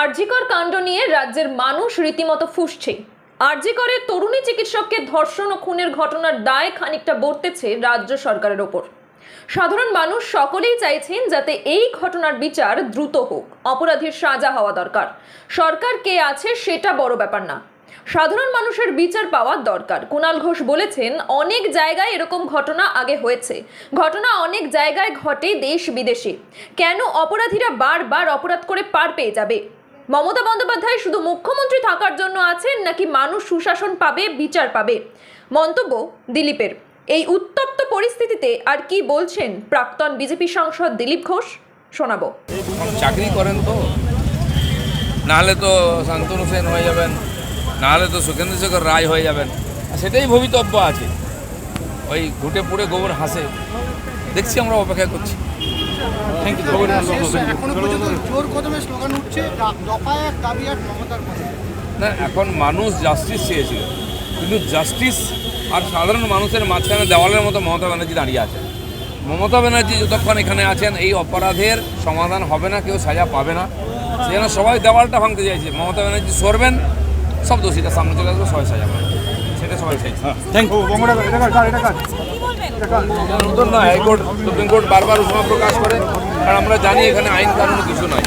আরজিকর কাণ্ড নিয়ে রাজ্যের মানুষ রীতিমতো ফুসছে। আরজিকরে তরুণী চিকিৎসককে ধর্ষণ ও খুনের ঘটনার দায় খানিকটা বর্তেছে রাজ্য সরকারের ওপর। সাধারণ মানুষ সকলেই চাইছেন যাতে এই ঘটনার বিচার দ্রুত হোক। অপরাধীর সাজা হওয়া দরকার। সরকার কে আছে সেটা বড় ব্যাপার না। সাধারণ মানুষের বিচার পাওয়া দরকার। কুণাল ঘোষ বলেছেন, অনেক জায়গায় এরকম ঘটনা আগে হয়েছে। ঘটনা অনেক জায়গায় ঘটে দেশ বিদেশে। কেন অপরাধীরা বারবার অপরাধ করে পার পেয়ে যাবে? মমতা বন্দ্যোপাধ্যায় শুধু মুখ্যমন্ত্রী থাকার জন্য আছেন নাকি মানুষ সুশাসন পাবে বিচার পাবে? মন্তব্য দিলীপের। এই উত্তপ্ত পরিস্থিতিতে আর কি বলছেন প্রাক্তন বিজেপি সাংসদ দিলীপ ঘোষ? শোনাবো। চাকরি করেন তো। নাহলে তো শান্তনু সেন হয়ে যাবেন নাহলে তো সুখেন্দ্র শেখর রায় হয়ে যাবেন। সেটাই ভবিতব্য আছে। ওই ঘুটে পুড়ে গোবর হাসে। দেখছি আমরা অপেক্ষা করছি। থ্যাংক ইউ দাবি মমতার কথা। না এখন মানুষ জাস্টিস চেয়েছিল। কিন্তু জাস্টিস আর সাধারণ মানুষের মাঝখানে দেওয়ালের মতো মমতা ব্যানার্জি দাঁড়িয়ে আছে। মমতা ব্যানার্জি যতক্ষণ এখানে আছেন এই অপরাধের সমাধান হবে না কেউ সাজা পাবে না। সেখানে সবাই দেওয়ালটা ভাঙতে চাইছে। মমতা ব্যানার্জি সরবেন সব দোষীটা সামনে চলে আসবে সবাই সাজা পাবে। সেটা সবাই চাইছে। নতুন না হাইকোর্ট সুপ্রিম কোর্ট বারবার উষ্মা প্রকাশ করে। কারণ আমরা জানি এখানে আইন কানুন কিছু নয়